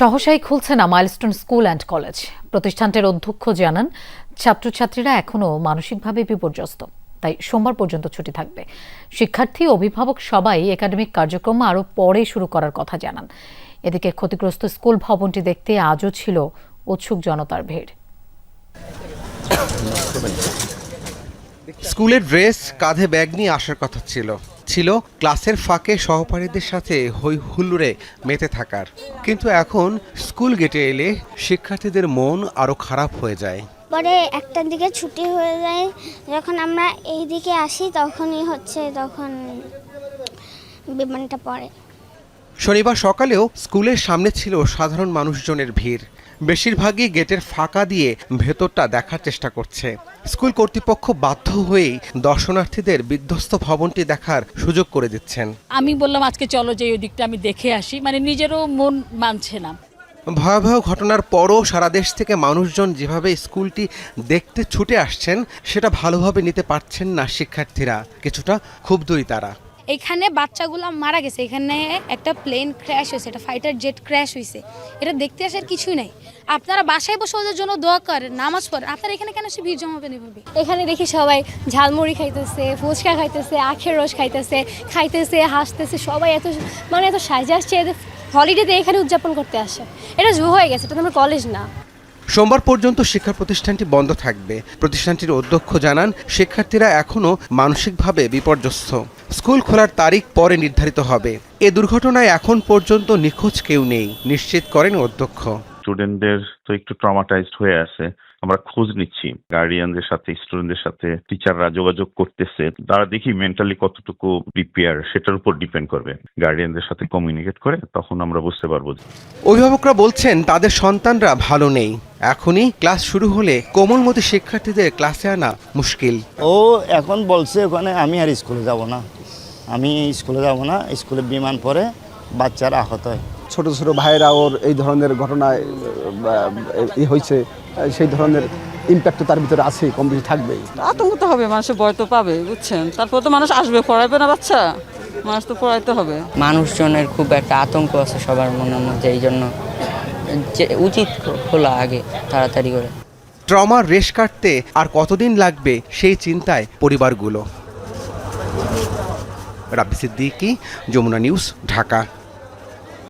সহসাই খুলছে না milestone school and college. প্রতিষ্ঠানটির অধ্যক্ষ জানান, ছাত্রছাত্রীরা এখনও মানসিকভাবে বিপর্যস্ত, তাই সোমবার পর্যন্ত ছুটি থাকবে। শিক্ষার্থী, অভিভাবক সবাই একাডেমিক কার্যক্রম আরও পরে শুরু করার কথা জানান। এদিকে ক্ষতিগ্রস্ত স্কুল ভবনটি দেখতে আজও ছিল উৎসুক জনতার ভিড়। স্কুলের ড্রেস কাঁধে ব্যাগ নিয়ে আসার কথা ছিল। ছিল ক্লাসের ফাঁকে সহপাঠীদের সাথে হই হুল্লোড়ে মেতে থাকার। কিন্তু এখন স্কুল গেটে এলে শিক্ষার্থীদের মন আরও খারাপ হয়ে যায়। পরে একটার দিকে ছুটি হয়ে যায়। যখন আমরা এই দিকে আসি তখনই হচ্ছে তখন বিমানটা পড়ে। শনিবার সকালেও স্কুলের সামনে ছিল সাধারণ মানুষজনের ভিড়। বেশিরভাগই গেটের ফাঁকা দিয়ে ভেতরটা দেখার চেষ্টা করছে। স্কুল কর্তৃপক্ষ বাধ্য হয়েই দর্শনার্থীদের বিধ্বস্ত ভবনটি দেখার সুযোগ করে দিচ্ছেন। আমি বললাম আজকে চলো যে ওই দিকটা আমি দেখে আসি। মানে নিজেরও মন মানছে না। ভয়াবহ ঘটনার পরও সারা দেশ থেকে মানুষজন যেভাবে স্কুলটি দেখতে ছুটে আসছেন সেটা ভালোভাবে নিতে পারছেন না শিক্ষার্থীরা। কিছুটা ক্ষুব্ধই তারা। এখানে বাচ্চাগুলো মারা গেছে। এখানে একটা প্লেন ক্র্যাশ হয়েছে, একটা ফাইটার জেট ক্র্যাশ হয়েছে। এটা দেখতে আসার কিছুই নাই। আপনারা বাসায় বসে ওদের জন্য দোয়া করেন, নামাজ পড়েন। আপনারা এখানে কেন সে ভিড় জমাবেন এভাবে? এখানে দেখি সবাই ঝালমুড়ি খাইতেছে, ফুচকা খাইতেছে, আখের রস খাইতেছে খাইতেছে, হাসতেছে, সবাই এত মানে এত সাজে আসছে, এদের হলিডেতে এখানে উদযাপন করতে আসে। এটা জু হয়ে গেছে, এটা তো আমার কলেজ না। সোমবার পর্যন্ত শিক্ষা প্রতিষ্ঠানটি বন্ধ থাকবে। প্রতিষ্ঠানটির অধ্যক্ষ জানান, শিক্ষার্থীরা এখনও মানসিকভাবে বিপর্যস্ত। স্কুল খোলার তারিখ পরে নির্ধারিত হবে। এ দুর্ঘটনায় এখন পর্যন্ত নিখোঁজ কেউ নেই, নিশ্চিত করেন অধ্যক্ষ। স্টুডেন্টদের তো একটু ট্রমাটাইজড হয়ে আছে। আমরা খোঁজ নিচ্ছি। গার্ডিয়ানদের সাথে স্টুডেন্টদের সাথে টিচাররা যোগাযোগ করতেছে। তারা দেখি মেন্টালি কতটুকু প্রিপেয়ার সেটার উপর ডিপেন্ড করবে। গার্ডিয়ানদের সাথে কমিউনিকেট করে তখন আমরা বুঝতে পারব অভিভাবকরা বলছেন তাদের সন্তানরা ভালো নেই। এখনই ক্লাস শুরু হলে কোমলমতি শিক্ষার্থীদের ক্লাসে আনা মুশকিল। ও এখন বলছে ওখানে আমি আর স্কুলে যাব না। আমি স্কুলে যাব না। স্কুলে বিমান পরে বাচ্চারা আহত হয়। ছোট ছোট ভাইয়েরা ওর এই ধরনের ঘটনায় ই হয়েছে সেই ধরনের ইম্প্যাক্ট তার ভিতরে আছে কম বেশি থাকবেই। আতঙ্ক তো হবে মানুষের ভয় তো পাবে বুঝছেন? তারপর তো মানুষ আসবে পড়াইবে না বাচ্চা? মানুষ তো পড়াইতে হবে। মানুষজনের খুব একটা আতঙ্ক আছে সবার মনের মধ্যে এই জন্য যে উচিত খোলা আগে তাড়াতাড়ি করে। ট্রমার রেশ কাটতে আর কতদিন লাগবে সেই চিন্তায় পরিবারগুলো। রাব্বি সিদ্দিকি যমুনা নিউজ ঢাকা।